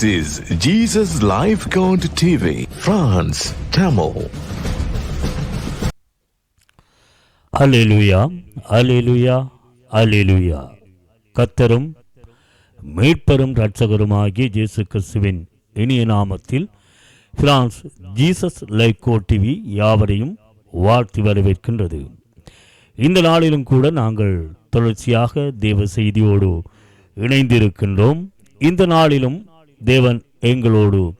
This is Jesus Life count TV France Tamil hallelujah alleluia hallelujah கத்தரும் மீட்பரும் இரட்சகருமாகிய ஜேசு கிறிஸ்துவின் இனிய நாமத்தில் பிரான்ஸ் ஜீசஸ் லைக்கோ டிவி யாவரையும் வாழ்த்தி வரவேற்கின்றது. இந்த நாளிலும் கூட நாங்கள் தொடர்ச்சியாக தேவ செய்தியோடு இணைந்திருக்கின்றோம். இந்த நாளிலும் தேவன் எங்களோடு.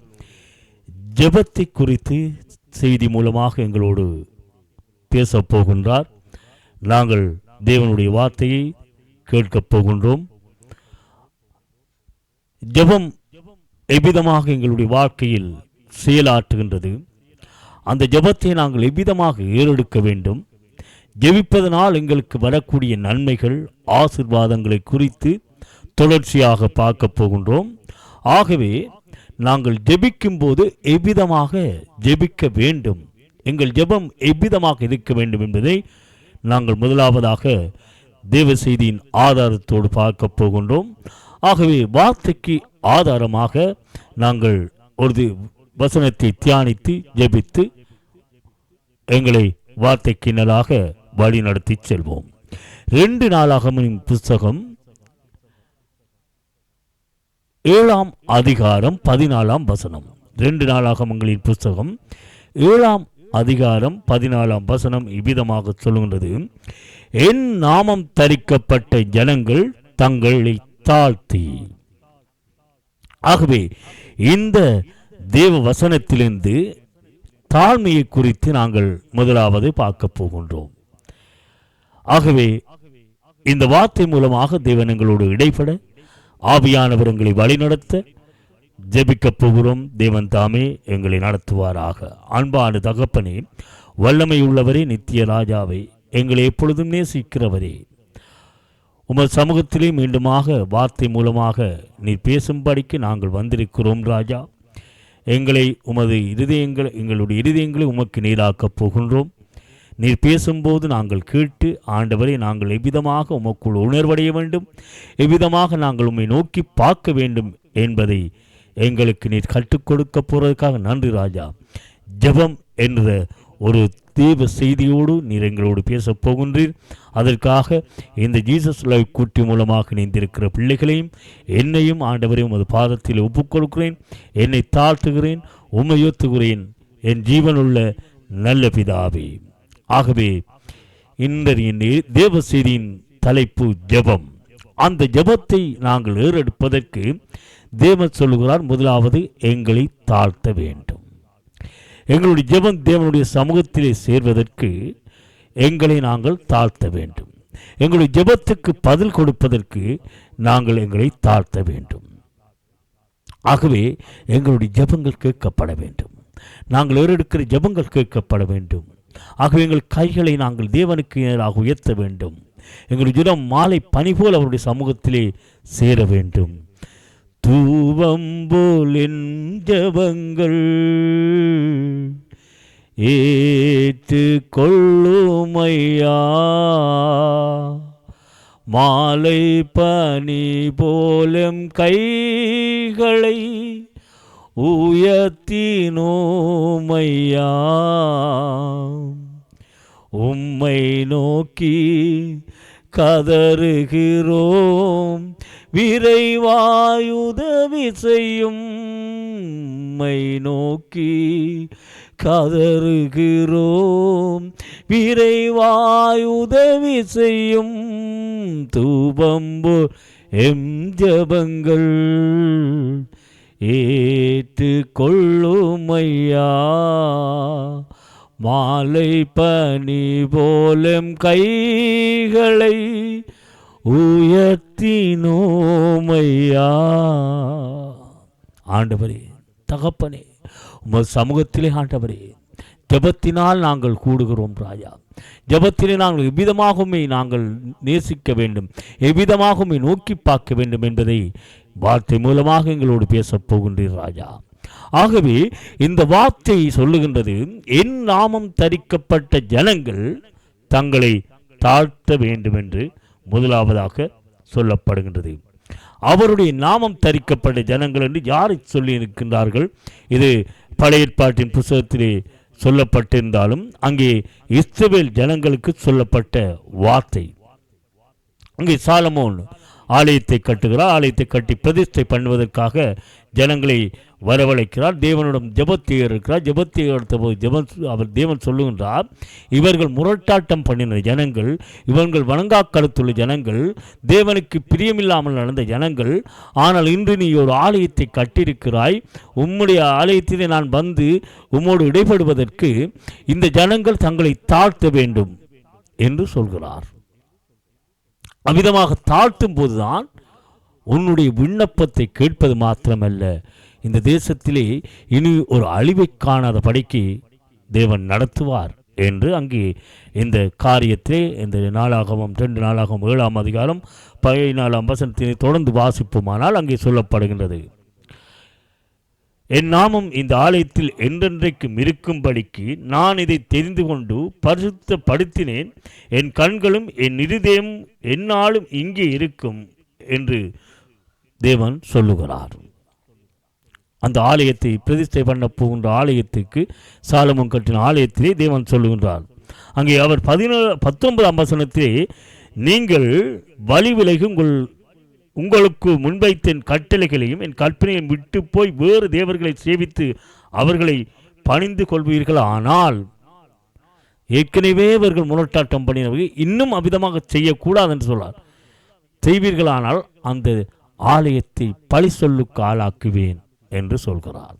ஜெபத்தை குறித்து செய்தி மூலமாக எங்களோடு பேசப் போகின்றார். நாங்கள் தேவனுடைய வார்த்தையை கேட்கப் போகின்றோம். ஜெபம் எவ்விதமாக எங்களுடைய வாழ்க்கையில் செயலாற்றுகின்றது? அந்த ஜெபத்தை நாங்கள் எவ்விதமாக ஏறெடுக்க வேண்டும்? ஜெபிப்பதனால் எங்களுக்கு வரக்கூடிய நன்மைகள் ஆசிர்வாதங்களை குறித்து தொடர்ச்சியாக பார்க்க போகின்றோம். ஆகவே நாங்கள் ஜெபிக்கும் போது எவ்விதமாக ஜெபிக்க வேண்டும்? எங்கள் ஜெபம் எவ்விதமாக இருக்க வேண்டும் என்பதை நாங்கள் முதலாவதாக தேவ செய்தியின் ஆதாரத்தோடு பார்க்க போகின்றோம். ஆகவே வார்த்தைக்கு ஆதாரமாக நாங்கள் ஒரு வசனத்தை தியானித்து ஜெபித்து எங்களை வார்த்தை நலாக வழி நடத்தி செல்வோம். ரெண்டு நாளாகமின் புஸ்தகம் ஏழாம் அதிகாரம் பதினாலாம் வசனம். ரெண்டு நாளாகமங்களின் புஸ்தகம். ஏழாம் அதிகாரம் பதினாலாம் வசனம் இவ்விதமாக சொல்லுகின்றது. என் நாமம் தரிக்கப்பட்ட ஜனங்கள் தங்களை தாழ்த்தி. ஆகவே இந்த தேவ வசனத்திலிருந்து தாழ்மையை குறித்து நாங்கள் முதலாவது பார்க்க போகின்றோம். ஆகவே இந்த வார்த்தை மூலமாக தேவன் எங்களோடு இடைப்பட ஆவியானவர் எங்களை வழிநடத்த ஜெபிக்கப் போகிறோம். தேவன் தாமே எங்களை நடத்துவாராக. அன்பான தகப்பனே வல்லமை உள்ளவரே நித்திய ராஜாவை எங்களை எப்பொழுதும் நேசிக்கிறவரே. உமது சமூகத்திலே மீண்டுமாக வார்த்தை மூலமாக நீர் பேசும்படிக்கு நாங்கள் வந்திருக்கிறோம் ராஜா. எங்களை உமது இருதயங்கள் எங்களுடைய இருதயங்களை உமக்கு நீராக்கப் போகின்றோம். நீர் பேசும்போது நாங்கள் கேட்டு ஆண்டவரை நாங்கள் எவ்விதமாக உமக்குள் உணர்வடைய வேண்டும்? எவ்விதமாக நாங்கள் உம்மை நோக்கி பார்க்க வேண்டும் என்பதை எங்களுக்கு நீர் கற்றுக் கொடுக்க போகிறதுக்காக நன்றி ராஜா. ஜெபம் என்ற ஒரு தேவ செய்தியோடு நீர் எங்களோடு பேசப் போகின்றீர். அதற்காக இந்த ஜீசஸ் லைவ் கூட்டி மூலமாக இணைந்திருக்கிற பிள்ளைகளையும் என்னையும் ஆண்டவரையும் உமது பாதத்தில் ஒப்புக்கொடுக்கிறேன். என்னை தாழ்த்துகிறேன் உண்மையொத்துகிறேன் என் ஜீவனுள்ள நல்ல பிதாவே. ஆகவே இன்றைய தேவ செய்தியின் தலைப்பு ஜெபம். அந்த ஜெபத்தை நாங்கள் ஏறெடுப்பதற்கு தேவன் சொல்கிறார் முதலாவது எங்களை தாழ்த்த வேண்டும். எங்களுடைய ஜெபம் தேவனுடைய சமூகத்திலே சேர்வதற்கு எங்களை நாங்கள் தாழ்த்த வேண்டும். எங்களுடைய ஜெபத்துக்கு பதில் கொடுப்பதற்கு நாங்கள் எங்களை தாழ்த்த வேண்டும். ஆகவே எங்களுடைய ஜெபங்கள் கேட்கப்பட வேண்டும். நாங்கள் ஏறெடுக்கிற ஜெபங்கள் கேட்கப்பட வேண்டும். ஆகவே எங்கள் கைகளை நாங்கள் தேவனுக்கு நேராக உயர்த்த வேண்டும். எங்கள் ஜுரம் மாலை பனி போல் அவருடைய சமூகத்திலே சேர வேண்டும். தூவம் போல் என் ஏற்று கொள்ளுமையா மாலை பனி போலும் கைகளை உயர்த்தினோமையா. உம்மை நோக்கி கதறுகிறோம். விரைவாயுதவி செய்யும். உம்மை நோக்கி கதறுகிறோம். விரைவாயுதவி செய்யும். தூபம்போ எம் ஜபங்கள். ஏற்று கொள்ளுமையா மாலை பனி போலும் கைகளை உயர்த்தினோமையா? ஆண்டவரே தகப்பனே உமது சமூகத்திலே ஆண்டவரே ஜெபத்தினால் நாங்கள் கூடுகிறோம் ராஜா. ஜெபத்திலே நாங்கள் எவ்விதமாகவுமே நாங்கள் நேசிக்க வேண்டும் எவ்விதமாகவுமே நோக்கி பார்க்க வேண்டும் என்பதை வார்த்தை மூலமாக எங்களோடு பேசப் போகின்றீர் ராஜா. ஆகவே இந்த வார்த்தை சொல்லுகின்றது என் நாமம் தரிக்கப்பட்ட ஜனங்கள் தங்களை தாழ்த்த வேண்டும் என்று முதலாவதாக சொல்லப்படுகின்றது. அவருடைய நாமம் தரிக்கப்பட்ட ஜனங்கள் என்று யாரை சொல்லி இருக்கின்றார்கள்? இது பழைய ஏற்பாட்டின் புஸ்தகத்திலே சொல்லப்பட்டிருந்தாலும் அங்கே இஸ்ரவேல் ஜனங்களுக்கு சொல்லப்பட்ட வார்த்தை. அங்கே சாலமோன் ஆலயத்தை கட்டுகிறார். ஆலயத்தை கட்டி பிரதிஷ்டை பண்ணுவதற்காக ஜனங்களை வரவழைக்கிறார். தேவனிடம் ஜெபத்தை இருக்கிறார். ஜெபத்தை எடுத்த போது ஜபம் அவர் தேவன் சொல்லுகின்றார். இவர்கள் முரட்டாட்டம் பண்ணின ஜனங்கள் இவர்கள் வணங்கா கருத்துள்ள ஜனங்கள் தேவனுக்கு பிரியமில்லாமல் நடந்த ஜனங்கள் ஆனால் இன்று நீ ஒரு ஆலயத்தை கட்டியிருக்கிறாய். உம்முடைய ஆலயத்திலே நான் வந்து உம்மோடு இடைபடுவதற்கு இந்த ஜனங்கள் தங்களை தாழ்த்த வேண்டும் என்று சொல்கிறார். அவ்விதமாக தாழ்த்தும் போதுதான் உன்னுடைய விண்ணப்பத்தை கேட்பது மாத்திரமல்ல. இந்த தேசத்திலே இனி ஒரு அழிவை காணாத படிக்கு தேவன் நடத்துவார் என்று அங்கே இந்த காரியத்திலே இந்த நாளாகவும் ரெண்டு நாளாகவும் ஏழாம் அதிகாரம் பதினாலாம் வசனத்தினை தொடர்ந்து வாசிப்போமானால் அங்கே சொல்லப்படுகின்றது. என் நாமம் இந்த ஆலயத்தில் என்றென்றைக்கும் இருக்கும்படிக்கு நான் இதை தெரிந்து கொண்டு பரிசுத்தப்படுத்தினேன். என் கண்களும் என் இருதயம் எந்நாளும் இங்கே இருக்கும் என்று தேவன் சொல்லுகிறார். அந்த ஆலயத்தை பிரதிஷ்டை பண்ண போகின்ற ஆலயத்துக்கு சாலமும் கட்டின ஆலயத்திலே தேவன் சொல்லுகின்றார். அங்கே அவர் பதினேழு பத்தொன்பதாம் வசனத்திலே நீங்கள் வழி விலகி உங்கள் உங்களுக்கு முன்வைத்த என் கட்டளைகளையும் என் கற்பனையும் விட்டு போய் வேறு தேவர்களை சேவித்து அவர்களை பணிந்து கொள்வீர்கள்? ஆனால் ஏற்கனவே இவர்கள் முரட்டாட்டம் பண்ணினவர்கள் இன்னும் அவ்விதமாக செய்யக்கூடாது என்று சொன்னார் செய்வீர்களானால் அந்த ஆலயத்தை பழி சொல்லுக்கு ஆளாக்குவேன் என்று சொல்கிறார்.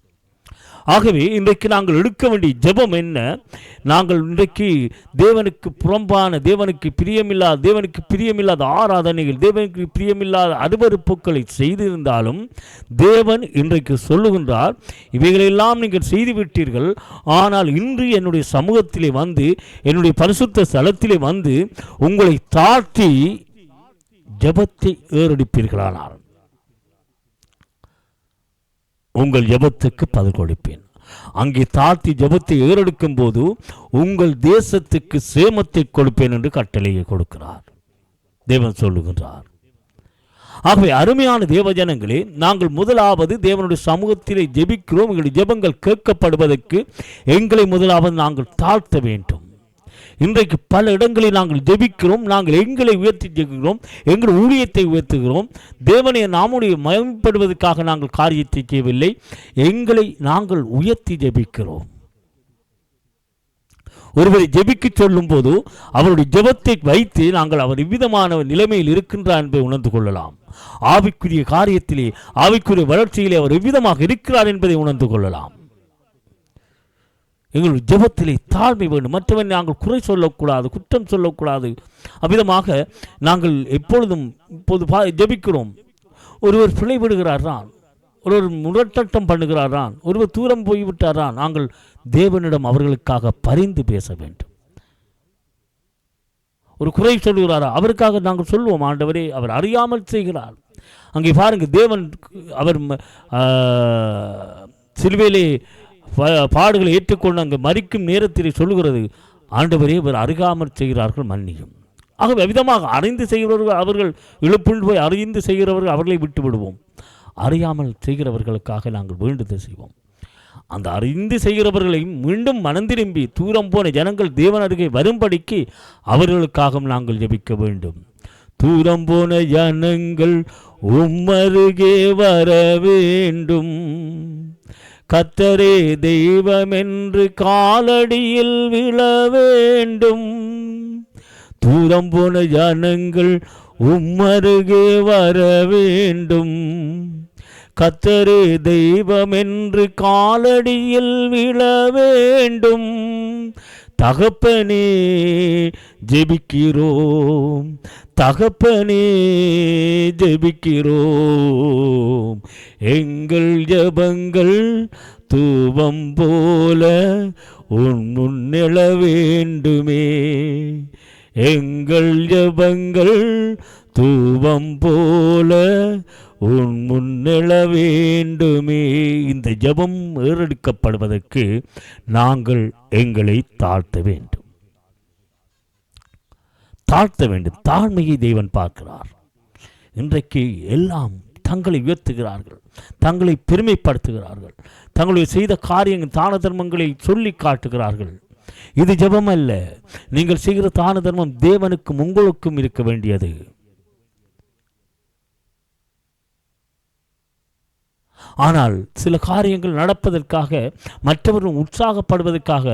ஆகவே இன்றைக்கு நாங்கள் எடுக்க வேண்டிய ஜெபம் என்ன? நாங்கள் இன்றைக்கு தேவனுக்கு புறம்பான தேவனுக்கு பிரியமில்லாத தேவனுக்கு பிரியமில்லாத ஆராதனைகள் தேவனுக்கு பிரியமில்லாத அருவறுப்புகளை செய்திருந்தாலும் தேவன் இன்றைக்கு சொல்லுகின்றார் இவைகளெல்லாம் நீங்கள் செய்துவிட்டீர்கள். ஆனால் இன்று என்னுடைய சமூகத்திலே வந்து என்னுடைய பரிசுத்த ஸ்தலத்திலே வந்து உங்களை தாழ்த்தி ஜெபத்தை ஏறடிப்பீர்களானார். உங்கள் ஜெபத்துக்கு பதில் கொடுப்பேன். அங்கே தாழ்த்தி ஜெபத்தை ஏறெடுக்கும் போது உங்கள் தேசத்துக்கு சேமத்தை கொடுப்பேன் என்று கட்டளையை கொடுக்கிறார். தேவன் சொல்லுகின்றார். ஆகவே அருமையான தேவஜனங்களே நாங்கள் முதலாவது தேவனுடைய சமூகத்திலே ஜெபிக்கிறோம் எங்களுடைய ஜெபங்கள் கேட்கப்படுவதற்கு எங்களை முதலாவது நாங்கள் தாழ்த்த வேண்டும். இன்றைக்கு பல இடங்களில் நாங்கள் ஜெபிக்கிறோம் நாங்கள் எங்களை உயர்த்தி ஜெபிக்கிறோம் எங்கள் ஊழியத்தை உயர்த்துகிறோம். தேவனை நாமுடைய மயப்படுவதற்காக நாங்கள் காரியத்தை செய்யவில்லை. எங்களை நாங்கள் உயர்த்தி ஜெபிக்கிறோம். ஒருவரை ஜெபிக்க சொல்லும் போது அவருடைய ஜெபத்தை வைத்து நாங்கள் அவர் இவ்விதமான நிலைமையில் இருக்கின்றார் என்பதை உணர்ந்து கொள்ளலாம். ஆவிக்குரிய காரியத்திலே ஆவிக்குரிய வளர்ச்சியிலே அவர் எவ்விதமாக இருக்கிறார் என்பதை உணர்ந்து கொள்ளலாம். எங்கள் ஜெபத்திலே தாழ்மை வேண்டும். மற்றவன் நாங்கள் குறை சொல்லக்கூடாது குற்றம் சொல்லக்கூடாது. அவ்விதமாக நாங்கள் எப்பொழுதும் இப்போது பா ஜெபிக்கிறோம். ஒருவர் பிழை விடுகிறாரான் ஒருவர் முரட்டட்டம் பண்ணுகிறாரான் ஒருவர் தூரம் போய்விட்டாரான் நாங்கள் தேவனிடம் அவர்களுக்காக பரிந்து பேச வேண்டும். ஒரு குறை சொல்கிறாரா அவருக்காக நாங்கள் சொல்லுவோம். ஆண்டவரே அவர் அறியாமல் செய்கிறார். அங்கே பாருங்கள் தேவன் அவர் சிலுவையிலே பாடுகளை ஏற்றுக்கொண்டு அங்கே மறிக்கும் நேரத்திலே சொல்லுகிறது ஆண்டவரே இவர் அருகாமல் செய்கிறார்கள் மன்னியும். ஆகவே விதமாக அறிந்து செய்கிறவர்கள் அவர்கள் இழுப்புள் போய் அறிந்து செய்கிறவர்கள் அவர்களை விட்டு விடுவோம். அறியாமல் செய்கிறவர்களுக்காக நாங்கள் வேண்டுதல் செய்வோம். அந்த அறிந்து செய்கிறவர்களையும் மீண்டும் மனம் திரும்பி தூரம் போன ஜனங்கள் தேவன் அருகே வரும்படிக்கு அவர்களுக்காகவும் நாங்கள் ஜெபிக்க வேண்டும். தூரம் போன ஜனங்கள் உம்மருகே வர வேண்டும். கத்தரே தெய்வமென்று காலடியில் விழ வேண்டும். தூரம் போன ஜனங்கள் உம்மருகே வர வேண்டும். கத்தரே தெய்வமென்று காலடியில் விழ வேண்டும். தகப்பனே ஜெபிக்கிறோம். தகப்பனே ஜெபிக்கிறோம். எங்கள் ஜெபங்கள் தூவம் போல உன் முன்னில வேண்டுமே. எங்கள் ஜெபங்கள் தூவம் போல உன் முன்னில வேண்டுமே. இந்த ஜெபம் ஏறெடுக்கப்படுவதற்கு நாங்கள் எங்களை தாழ்த்த வேண்டும். தாழ்த்த வேண்டும். தாழ்மையை தேவன் பார்க்கிறார். இன்றைக்கு எல்லாம் தங்களை உயர்த்துகிறார்கள். தங்களை பெருமைப்படுத்துகிறார்கள். தங்களை செய்த காரியங்கள் தான தர்மங்களை சொல்லி காட்டுகிறார்கள். இது ஜபம் அல்ல நீங்கள் செய்கிற தான தர்மம் தேவனுக்கும் உங்களுக்கும் இருக்க வேண்டியது. ஆனால் சில காரியங்கள் நடப்பதற்காக மற்றவர்கள் உற்சாகப்படுவதற்காக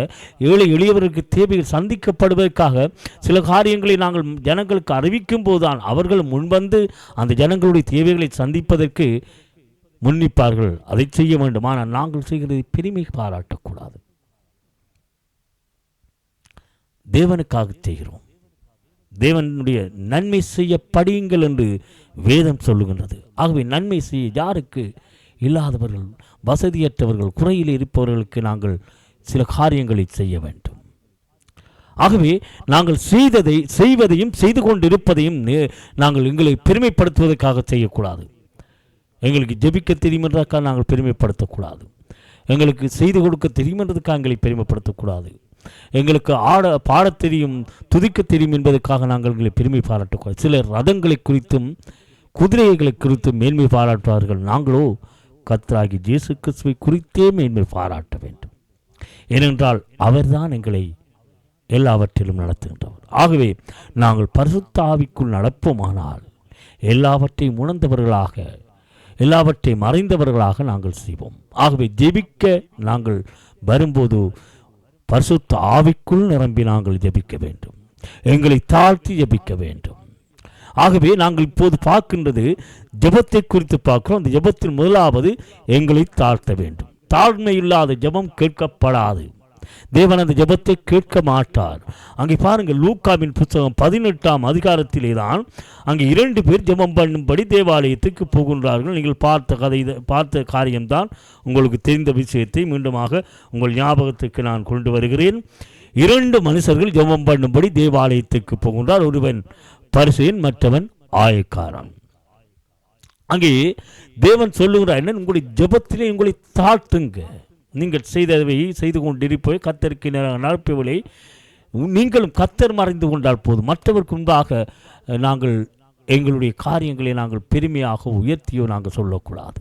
ஏழை எளியவர்களுக்கு தேவைகள் சந்திக்கப்படுவதற்காக சில காரியங்களை நாங்கள் ஜனங்களுக்கு அறிவிக்கும் போதுதான் அவர்கள் முன்வந்து அந்த ஜனங்களுடைய தேவைகளை சந்திப்பதற்கு முன்னிப்பார்கள். அதை செய்ய வேண்டும். ஆனால் நாங்கள் செய்கிறதை பெருமை பாராட்டக்கூடாது. தேவனுக்காக செய்கிறோம். தேவனுடைய நன்மை செய்ய படியுங்கள் என்று வேதம் சொல்லுகின்றது. ஆகவே நன்மை செய்ய யாருக்கு இல்லாதவர்கள் வசதியற்றவர்கள் குறையில் இருப்பவர்களுக்கு நாங்கள் சில காரியங்களை செய்ய வேண்டும். ஆகவே நாங்கள் செய்ததை செய்வதையும் செய்து கொண்டிருப்பதையும் நாங்கள் எங்களை பெருமைப்படுத்துவதற்காக செய்யக்கூடாது. எங்களுக்கு ஜெபிக்க தெரியும் நாங்கள் பெருமைப்படுத்தக்கூடாது. எங்களுக்கு செய்து கொடுக்க தெரியுமென்றதுக்காக எங்களை பெருமைப்படுத்தக்கூடாது. எங்களுக்கு ஆட பாடத் தெரியும் துதிக்க தெரியும் என்பதற்காக நாங்கள் எங்களை பெருமை பாராட்டக்கூடாது. சிலர் ரதங்களை குறித்தும் குதிரைகளை குறித்தும் மேன்மை பாராட்டுவார்கள். நாங்களோ கத்ராகி ஜேசு கிறிஸ்துவை குறித்தே மேன்மேல் பாராட்ட வேண்டும். ஏனென்றால் அவர்தான் எங்களை எல்லாவற்றிலும் நடத்துகின்றவர். ஆகவே நாங்கள் பரிசுத்த ஆவிக்குள் நடப்போமானால் எல்லாவற்றையும் உணர்ந்தவர்களாக எல்லாவற்றையும் மறைந்தவர்களாக நாங்கள் செய்வோம். ஆகவே ஜெபிக்க நாங்கள் வரும்போது பரிசுத்த ஆவிக்குள் நிரம்பி நாங்கள் ஜெபிக்க வேண்டும். எங்களை தாழ்த்தி ஜெபிக்க வேண்டும். ஆகவே நாங்கள் இப்போது பார்க்கின்றது ஜெபத்தை குறித்து பார்க்கிறோம். அந்த ஜெபத்தில் முதலாவது எங்களை தாழ்த்த வேண்டும். தாழ்மை இல்லாத ஜெபம் கேட்கப்படாது. தேவன் அந்த ஜெபத்தை கேட்க மாட்டார். அங்கே பாருங்கள் லூக்காவின் புத்தகம் பதினெட்டாம் அதிகாரத்திலே தான் அங்கே இரண்டு பேர் ஜெபம் பண்ணும்படி தேவாலயத்துக்கு போகின்றார்கள். நீங்கள் பார்த்த கதை பார்த்த காரியம்தான் உங்களுக்கு தெரிந்த விஷயத்தை மீண்டுமாக உங்கள் ஞாபகத்துக்கு நான் கொண்டு வருகிறேன். இரண்டு மனுஷர்கள் ஜெபம் பண்ணும்படி தேவாலயத்துக்கு போகின்றார். ஒருவன் பரிசையின் மற்றவன் ஆயக்காரன். அங்கே தேவன் சொல்லுகிறார் என்ன? உங்களுடைய ஜபத்திலே உங்களை தாழ்த்துங்க. நீங்கள் செய்தவை செய்து கொண்டிருப்பவை கத்தருக்கு நடப்பவளை நீங்களும் கத்தர் மறைந்து கொண்டால் போதும். மற்றவருக்கு முன்பாக நாங்கள் எங்களுடைய காரியங்களை நாங்கள் பெருமையாக உயர்த்தியோ நாங்கள் சொல்லக்கூடாது.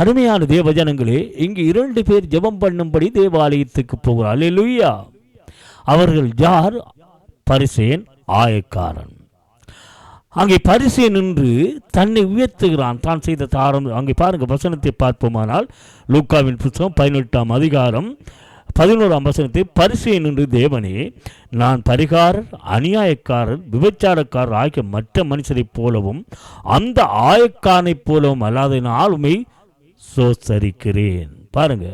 அருமையான தேவஜனங்களே இங்கு இரண்டு பேர் ஜெபம் பண்ணும்படி தேவாலயத்துக்கு போகிறார். லுய்யா அவர்கள் யார்? பரிசேன் ஆயக்காரன். அங்கே பரிசே நின்று தன்னை உயர்த்துகிறான். தான் செய்த தாரம் அங்கே பாருங்க வசனத்தை பார்ப்போமானால் லூக்காவின் புத்தகம் பதினெட்டாம் அதிகாரம் பதினோராம் வசனத்தை பரிசே நின்று தேவனே நான் பரிகாரர் அநியாயக்காரர் விபச்சாரக்காரர் ஆகிய மற்ற மனுஷரைப் போலவும் அந்த ஆயக்காரனைப் போலவும் அல்லாத உமை சோசரிக்கிறேன். பாருங்க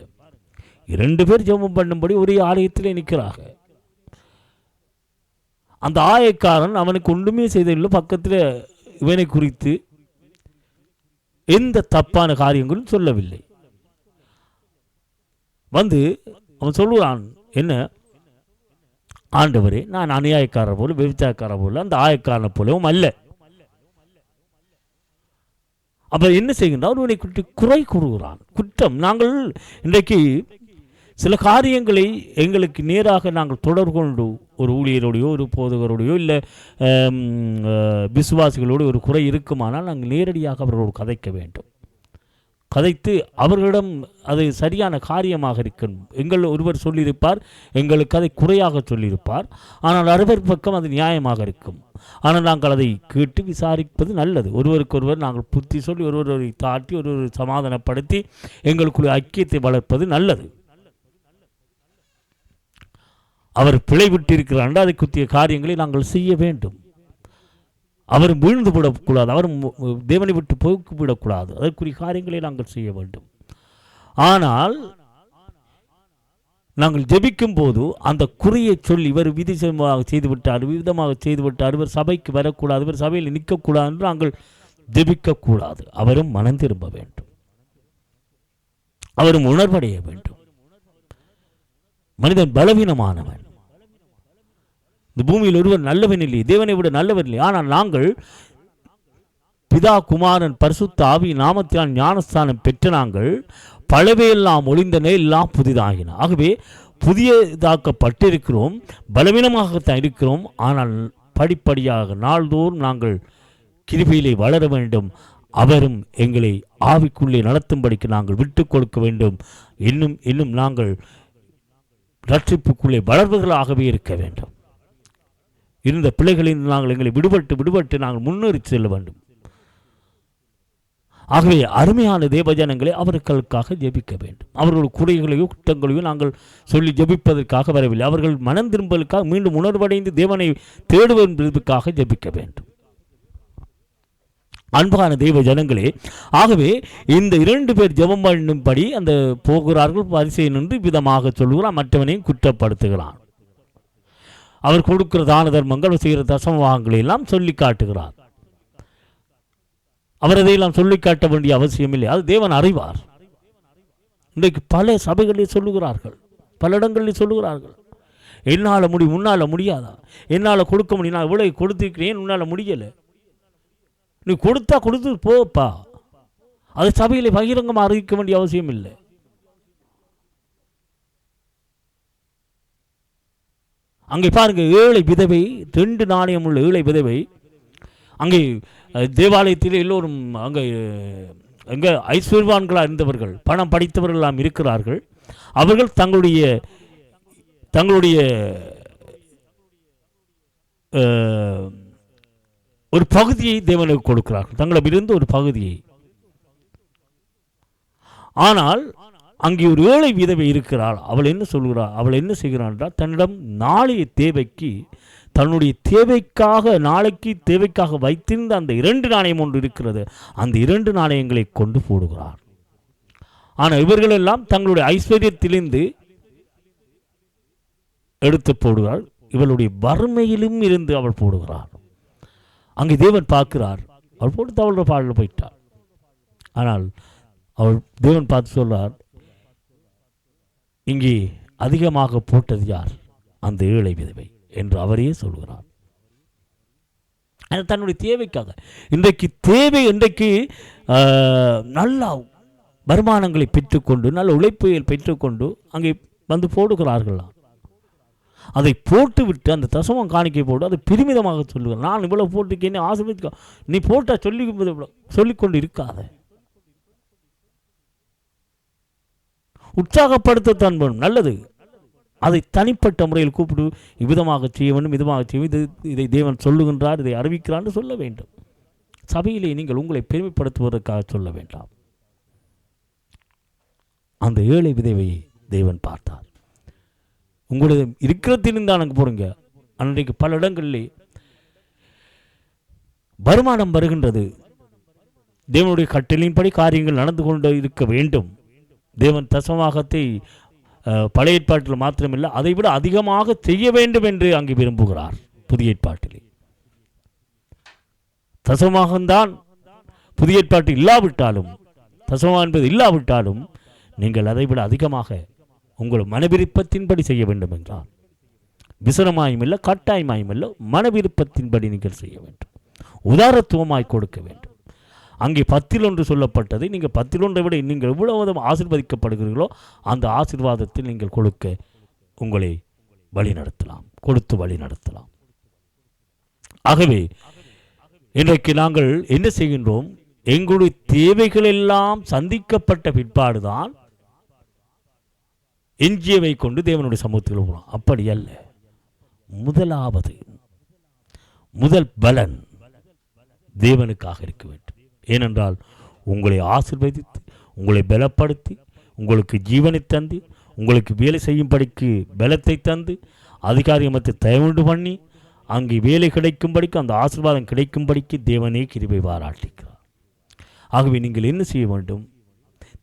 இரண்டு பேர் ஜெபம் பண்ணும்படி ஒரே ஆலயத்திலே நிற்கிறார்கள். அந்த ஆயக்காரன் அவனுக்கு ஒன்றுமே செய்ததில்லை. பக்கத்தில் இவனை குறித்து எந்த தப்பான காரியங்களும் சொல்லவில்லை. வந்து அவன் சொல்லுவான் என்ன? ஆண்டவரே நான் அநியாயக்காரர் போல விபச்சாரக்காரர் போல அந்த ஆயக்காரனை போலவும் அல்ல. அப்ப என்ன செய்கின்றான்? இவனை குறித்து குறை கூறுகிறான். குற்றம். நாங்கள் இன்றைக்கு சில காரியங்களை எங்களுக்கு நேராக நாங்கள் தொடர்பு கொண்டு ஒரு ஊழியரோடையோ ஒரு போதகரோடையோ இல்லை விசுவாசிகளோடு ஒரு குறை இருக்குமானால் நாங்கள் நேரடியாக அவர்களோடு கதைக்க வேண்டும். கதைத்து அவர்களிடம் அது சரியான காரியமாக இருக்கும் எங்கள் ஒருவர் சொல்லியிருப்பார் எங்களுக்கு அதை குறையாக சொல்லியிருப்பார். ஆனால் அறுவர் பக்கம் அது நியாயமாக இருக்கும். ஆனால் நாங்கள் அதை கேட்டு விசாரிப்பது நல்லது. ஒருவருக்கொருவர் நாங்கள் புத்தி சொல்லி ஒருவரை தாட்டி ஒருவரை சமாதானப்படுத்தி எங்களுக்குள்ள ஐக்கியத்தை வளர்ப்பது நல்லது. அவர் பிழை விட்டிருக்கிறார் அதை குத்திய காரியங்களை நாங்கள் செய்ய வேண்டும். அவர் வீழ்ந்து விடக்கூடாது அவர் தேவனை விட்டு போக்கு விடக்கூடாது. அதற்குரிய காரியங்களை நாங்கள் செய்ய வேண்டும். ஆனால் நாங்கள் ஜெபிக்கும் போது அந்த குறையை சொல்லி இவர் விதிசமாக செய்துவிட்டார் விதமாக செய்துவிட்டார் இவர் சபைக்கு வரக்கூடாது இவர் சபையில் நிற்கக்கூடாது என்று நாங்கள் ஜெபிக்கக்கூடாது. அவரும் மனம் திரும்ப வேண்டும். அவரும் உணர்வடைய வேண்டும். மனிதன் பலவீனமானவன். இந்த பூமியில் ஒருவர் நல்லவன் இல்லை தேவனை விட நல்லவர் இல்லை ஆனால் நாங்கள் பிதா குமாரன் பரிசுத்த ஆவி நாமத்தினால் ஞானஸ்தானம் பெற்ற நாங்கள் பழவையெல்லாம் ஒளிந்தன எல்லாம் புதிதாகின. ஆகவே புதியதாக்கப்பட்டிருக்கிறோம் பலவீனமாகத்தான் இருக்கிறோம். ஆனால் படிப்படியாக நாள்தோறும் நாங்கள் கிருபியிலே வளர வேண்டும். அவரும் எங்களை ஆவிக்குள்ளே நடத்தும்படிக்கு நாங்கள் விட்டு கொடுக்க வேண்டும். இன்னும் இன்னும் நாங்கள் ரட்சிப்புக்குள்ளே வளர்வுகளாகவே இருக்க வேண்டும். இருந்த பிள்ளைகளில் நாங்கள் எங்களை விடுபட்டு விடுபட்டு நாங்கள் முன்னேறி செல்ல வேண்டும். ஆகவே அருமையான தேவஜனங்களை அவர்களுக்காக ஜெபிக்க வேண்டும். அவர்கள் குறைகளையோ குற்றங்களையோ நாங்கள் சொல்லி ஜெபிப்பதற்காக வரவில்லை. அவர்கள் மனம் திரும்பலுக்காக மீண்டும் உணர்வடைந்து தேவனை தேடுவதற்காக ஜெபிக்க வேண்டும். அன்பான தெய்வ ஜனங்களே ஆகவே இந்த இரண்டு பேர் ஜெபம் பண்ணும்படி அந்த போகிறார்கள் வரிசையை நின்று விதமாக சொல்லுகிறான் மற்றவனையும் குற்றப்படுத்துகிறான். அவர் கொடுக்கிற தான தர்மங்கள் செய்கிற தசமவாகங்களை எல்லாம் சொல்லி காட்டுகிறார். அவர் அதையெல்லாம் சொல்லி காட்ட வேண்டிய அவசியம் இல்லை அது தேவன் அறிவார். இன்றைக்கு பல சபைகளில் சொல்லுகிறார்கள். பல இடங்களில் சொல்லுகிறார்கள். என்னால் முடியும் உன்னால் முடியாதா? என்னால் கொடுக்க முடியும் நான் இவ்வளவு கொடுத்துருக்கிறேன் உன்னால் முடியலை. நீ கொடுத்தா கொடுத்து போப்பா. அது சபையில் பகிரங்கமாக அறிவிக்க வேண்டிய அவசியம் இல்லை அங்கே பாருங்க ஏழை விதவை ரெண்டு நாணயம் உள்ள ஏழை விதவை. அங்கே தேவாலயத்தில் எல்லோரும் அங்கே அங்கே ஐஸ்வர்வான்களாக இருந்தவர்கள் பணம் படித்தவர்கள் இருக்கிறார்கள். அவர்கள் தங்களுடைய தங்களுடைய ஒரு பகுதியை தேவனுக்கு கொடுக்கிறார்கள். தங்களிடமிருந்து ஒரு பகுதியை. ஆனால் அங்கே ஒரு ஏழை விதவை இருக்கிறாள். அவள் என்ன சொல்கிறாள் அவள் என்ன செய்கிறாள் என்றால் தன்னிடம் நாளைய தேவைக்கு தன்னுடைய தேவைக்காக நாளைக்கு தேவைக்காக வைத்திருந்த அந்த இரண்டு நாணயம் ஒன்று இருக்கிறது. அந்த இரண்டு நாணயங்களை கொண்டு போடுகிறார் ஆனால் இவர்களெல்லாம் தங்களுடைய ஐஸ்வர்யத்திலிருந்து எடுத்து போடுகிறார் இவளுடைய வறுமையிலும் இருந்து அவள் போடுகிறார் அங்கே தேவன் பார்க்கிறார். அவள் போட்டு தவள பாடலில் போயிட்டாள். ஆனால் அவள் தேவன் பார்த்து சொல்கிறார் இங்கே அதிகமாக போட்டது யார்? அந்த ஏழை விதவை என்று அவரே சொல்கிறார். அது தன்னுடைய தேவைக்காக. இன்றைக்கு தேவை இன்றைக்கு நல்ல வருமானங்களை பெற்றுக்கொண்டு நல்ல உழைப்புகள் பெற்றுக்கொண்டு அங்கே வந்து போடுகிறார்களாம் அதை போட்டுவிட்டு அந்த தசமம் காணிக்கை போட்டு அதை பெருமிதமாக சொல்லுகிறார். நான் இவ்வளோ போட்டுக்கேன்னு ஆசிர்வதிக்க நீ போட்டால் சொல்லி சொல்லிக்கொண்டு இருக்காத. உற்சாகப்படுத்தத்தான் வேணும். நல்லது. அதை தனிப்பட்ட முறையில் கூப்பிடு இவ்விதமாக செய்ய வேண்டும் விதமாக செய்ய வேண்டும். இது இதை தேவன் சொல்லுகின்றார் இதை அறிவிக்கிறான்னு சொல்ல வேண்டும். சபையிலே நீங்கள் உங்களை பெருமைப்படுத்துவதற்காக சொல்ல வேண்டாம். அந்த ஏழை விதவையை தேவன் பார்த்தார். உங்களுடைய இருக்கிறத்திலிருந்து தான் அங்கே அன்றைக்கு பல இடங்களிலே வருமானம் வருகின்றது. தேவனுடைய கட்டளையின்படி காரியங்கள் நடந்து கொண்டு இருக்க வேண்டும். தேவன் தசமாகத்தை பழைய ஏற்பாட்டில் மாத்திரமில்லை அதை விட அதிகமாக செய்ய வேண்டும் என்று அங்கே விரும்புகிறார் புதிய ஏற்பாட்டிலே. தசமாகத்தான் புதிய ஏற்பாட்டு இல்லாவிட்டாலும் தசமா என்பது இல்லாவிட்டாலும் நீங்கள் அதை விட அதிகமாக உங்கள் மனவிருப்பத்தின்படி செய்ய வேண்டும் என்றார் விசனமாயும் இல்லை கட்டாயமாயும் இல்லை மனவிருப்பத்தின்படி நீங்கள் செய்ய வேண்டும். உதாரத்துவமாய் கொடுக்க வேண்டும். அங்கே பத்தில் ஒன்று சொல்லப்பட்டதை. நீங்கள் பத்தில் ஒன்றை விட நீங்கள் எவ்வளவு ஆசிர்வதிக்கப்படுகிறீர்களோ அந்த ஆசீர்வாதத்தில் நீங்கள் கொடுக்க உங்களை வழி நடத்தலாம் கொடுத்து வழி நடத்தலாம் ஆகவே இன்றைக்கு நாங்கள் என்ன செய்கின்றோம்? எங்களுடைய தேவைகள் எல்லாம் சந்திக்கப்பட்ட பிற்பாடுதான் எஞ்சியவை கொண்டு தேவனுடைய சமூகத்தில் போகிறோம் அப்படி அல்ல. முதலாவது முதல் பலன் தேவனுக்காக இருக்க வேண்டும். ஏனென்றால் உங்களை ஆசிர்வதித்து உங்களை பலப்படுத்தி உங்களுக்கு ஜீவனை தந்து உங்களுக்கு வேலை செய்யும்படிக்கு பலத்தை தந்து அதிகாரியமத்தை தயவுண்டு பண்ணி அங்கே வேலை கிடைக்கும்படிக்கு அந்த ஆசீர்வாதம் கிடைக்கும்படிக்கு தேவனே கிருபை பாராட்டுகிறார். ஆகவே நீங்கள் என்ன செய்ய வேண்டும்?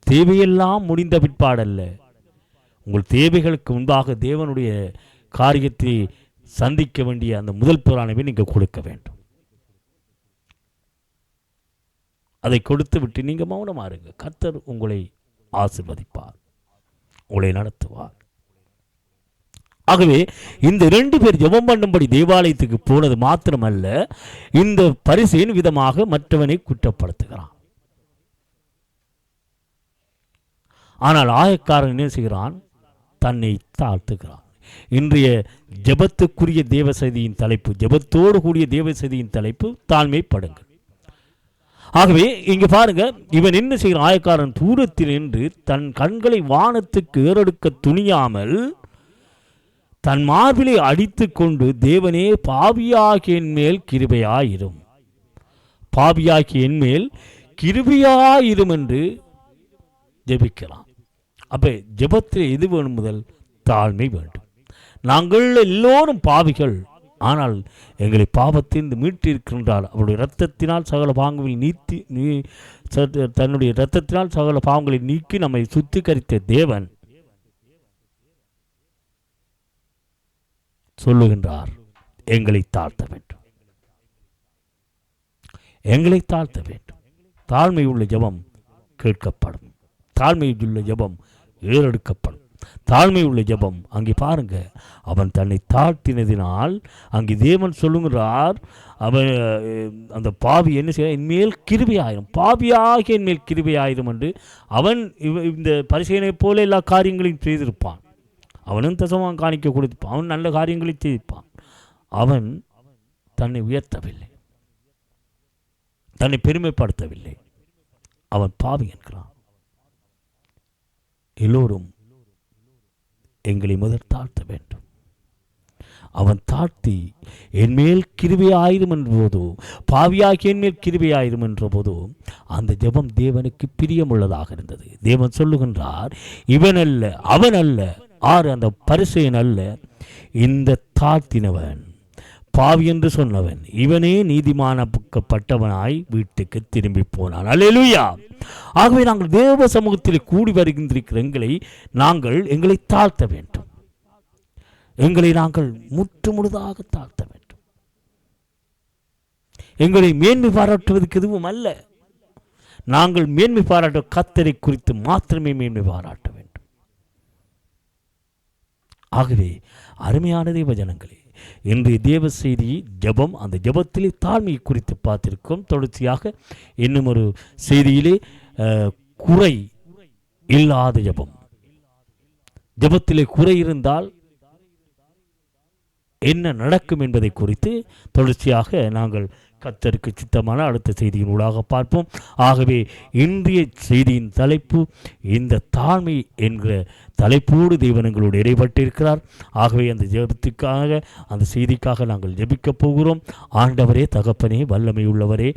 தேவையெல்லாம் முடிந்த பிற்பாடல்ல உங்கள் தேவைகளுக்கு முன்பாக தேவனுடைய காரியத்தை சந்திக்க வேண்டிய அந்த முதல் புராணவை நீங்கள் கொடுக்க வேண்டும். அதை கொடுத்து விட்டு நீங்கள் மௌனமாக இருங்க. கர்த்தர் உங்களை ஆசிர்வதிப்பார். உங்களை நடத்துவார். ஆகவே இந்த ரெண்டு பேர் ஜெபம் பண்ணும்படி தேவாலயத்துக்கு போனது மாத்திரமல்ல இந்த பரிசையின் விதமாக மற்றவனை குற்றப்படுத்துகிறான். ஆனால் ஆயக்காரன் என்ன செய்கிறான்? தன்னை தாழ்த்துகிறான். இன்றைய ஜெபத்துக்குரிய தேவசதியின் தலைப்பு ஜெபத்தோடு கூடிய தேவசதியின் தலைப்பு தாழ்மைப்படுங்கள். ஆகவே இங்கே பாருங்க இவன் என்ன செய்கிறான்? ஆயக்காரன் தூரத்தில் நின்று தன் கண்களை வானத்துக்கு ஏறெடுக்க துணியாமல் தன் மார்பிலை அடித்து கொண்டு தேவனே பாவியாகிய மேல் கிருபையாயிரும். பாவியாகிய என்மேல் மேல் கிருபையாயிரும் என்று ஜெபிக்கலாம். அப்போ ஜெபத்தில் எது வேணும் முதல்? தாழ்மை வேண்டும். நாங்கள் எல்லோரும் பாவிகள். ஆனால் எங்களை பாவத்திலிருந்து மீட்டிருக்கின்றார். அவருடைய இரத்தத்தினால் சகல பாங்குகளை நீத்தி நீ தன்னுடைய இரத்தத்தினால் சகல பாவங்களை நீக்கி நம்மை சுத்திகரித்த தேவன் சொல்லுகின்றார் எங்களை தாழ்த்த வேண்டும். எங்களை தாழ்த்த வேண்டும். தாழ்மை உள்ள ஜெபம் கேட்கப்படும். தாழ்மையுள்ள உள்ள ஜெபம் ஏறெடுக்கப்படும். தாழ்மை உள்ள ஜெபம். அங்கே பாருங்க. அவன் தன்னை தாழ்த்தினதினால் அங்கே தேவன் சொல்லுகிறார் அவன் அந்த பாவி என்ன செய்ய என்மேல் கிருபையாயிரும் பாவியாக என்மேல் கிருபையாயிரும் என்று அவன் இவ- இந்த பரிசீலனை போல எல்லா காரியங்களையும் செய்திருப்பான். அவனும் தசமாக காணிக்க கொடுத்துப்பான் அவன் நல்ல காரியங்களை செய்திருப்பான். அவன் தன்னை உயர்த்தவில்லை. தன்னை பெருமைப்படுத்தவில்லை. அவன் பாவி என்கிறான். எல்லோரும் எங்களை முதல் தாழ்த்த வேண்டும். அவன் தாழ்த்தி என்மேல் கிருபையாயிரும் என்ற போதோ பாவியாகி என்மேல் கிருபையாயிரும் என்ற போதோ அந்த ஜெபம் தேவனுக்கு பிரியமுள்ளதாக இருந்தது. தேவன் சொல்லுகின்றார் இவன் அல்ல அவன் அல்ல ஆறு அந்த பரிசையன் அல்ல இந்த தாழ்த்தினவன். பாவி என்று சொன்னவன் இவனே நீதிமானப்பட்டவனாய் வீட்டுக்கு திரும்பி போனான். அல்லேலூயா! ஆகவே நாங்கள் தேவ சமூகத்தில் கூடி வருகின்றிருக்கிற எங்களை நாங்கள் எங்களை தாழ்த்த வேண்டும். எங்களை நாங்கள் முற்று முழுதாக தாழ்த்த வேண்டும். எங்களை மேன்மை பாராட்டுவதற்கு எதுவும் அல்ல. நாங்கள் மேன்மை பாராட்ட கத்தரை குறித்து மாத்திரமே மேன்மை பாராட்ட வேண்டும். ஆகவே அருமையான தேவ ஜனங்களே இன்றைய தேவ செய்தி ஜெபம் அந்த ஜபத்திலே தாழ்மையை குறித்து பார்த்திருக்கோம் தொடர்ச்சியாக இன்னும் ஒரு செய்தியிலே குறை இல்லாத ஜபம். ஜபத்திலே குறை இருந்தால் என்ன நடக்கும் என்பதை குறித்து தொடர்ச்சியாக நாங்கள் கத்தருக்கு சித்தமான அடுத்த செய்தியின் ஊடாக பார்ப்போம். ஆகவே இன்றைய செய்தியின் தலைப்பு இந்த தாழ்மை என்கிற தலைப்போடு தேவன் எங்களோடு இடைப்பட்டிருக்கிறார். ஆகவே அந்த ஜெபத்துக்காக அந்த செய்திக்காக நாங்கள் ஜெபிக்கப் போகிறோம். ஆண்டவரே தகப்பனே வல்லமை உள்ளவரே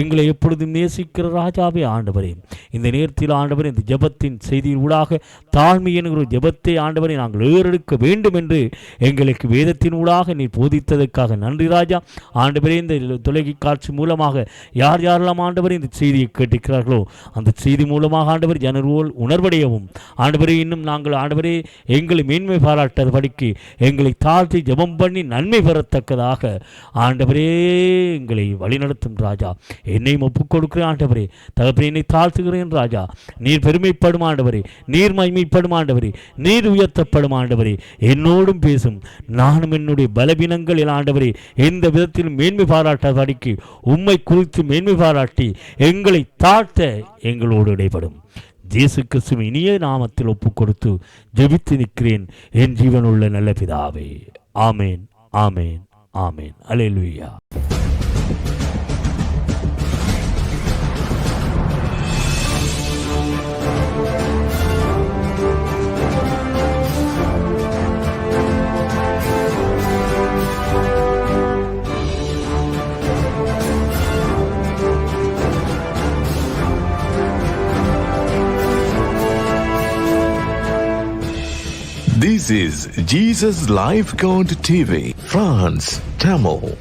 எங்களை எப்பொழுதும் நேசிக்கிற ராஜாவே ஆண்டவரே. இந்த நேரத்தில் ஆண்டவர் இந்த ஜெபத்தின் செய்தியின் ஊடாக தாழ்மை என்கிற ஜெபத்தை ஆண்டவரை நாங்கள் ஏறெடுக்க வேண்டும் என்று எங்களுக்கு வேதத்தின் ஊடாக நீ போதித்ததற்காக நன்றி ராஜா. ஆண்டவரே இந்த தொலைக்காட்சி மூலமாக யார் யாரெல்லாம் ஆண்டவரே இந்த செய்தியை கேட்டிருக்கிறார்களோ அந்த செய்தி மூலமாக ஆண்டவர் ஜனரோல் உணர்வடையவும். ஆண்டவரே இன்னும் நாங்கள் ஆண்டவரே எங்களை மேன்மை பாராட்டது படிக்கு எங்களை தாழ்த்தி ஜெபம் பண்ணி நன்மை பெறத்தக்கதாக. ஆண்டவரே எங்களை வழிநடத்தும் ராஜா. என்னையும் ஒப்புக் கொடுக்கிறேன் ஆண்டவரே. தகப்பனை என்னை தாழ்த்துகிறேன் ராஜா. நீர் பெருமைப்படும் ஆண்டவரே. நீர் மகிமைப்படும் ஆண்டவரே. நீர் உயர்த்தப்படும் ஆண்டவரே. என்னோடும் பேசும். நானும் என்னுடைய பலவீனங்களில் ஆண்டவரே எந்த விதத்திலும் மேன்மை பாராட்ட படிக்கு உம்மை குறித்து மேன்மை பாராட்டி எங்களை தாழ்த்த எங்களோடு இடைப்படும். இயேசு கிறிஸ்துவின் இனிய நாமத்தில் ஒப்புக் கொடுத்து ஜெபித்து நிற்கிறேன் என் ஜீவனுள்ள நல்ல பிதாவே. ஆமேன் ஆமேன் ஆமேன். அல்லேலூயா This is Jesus Live God TV, France, Tamil.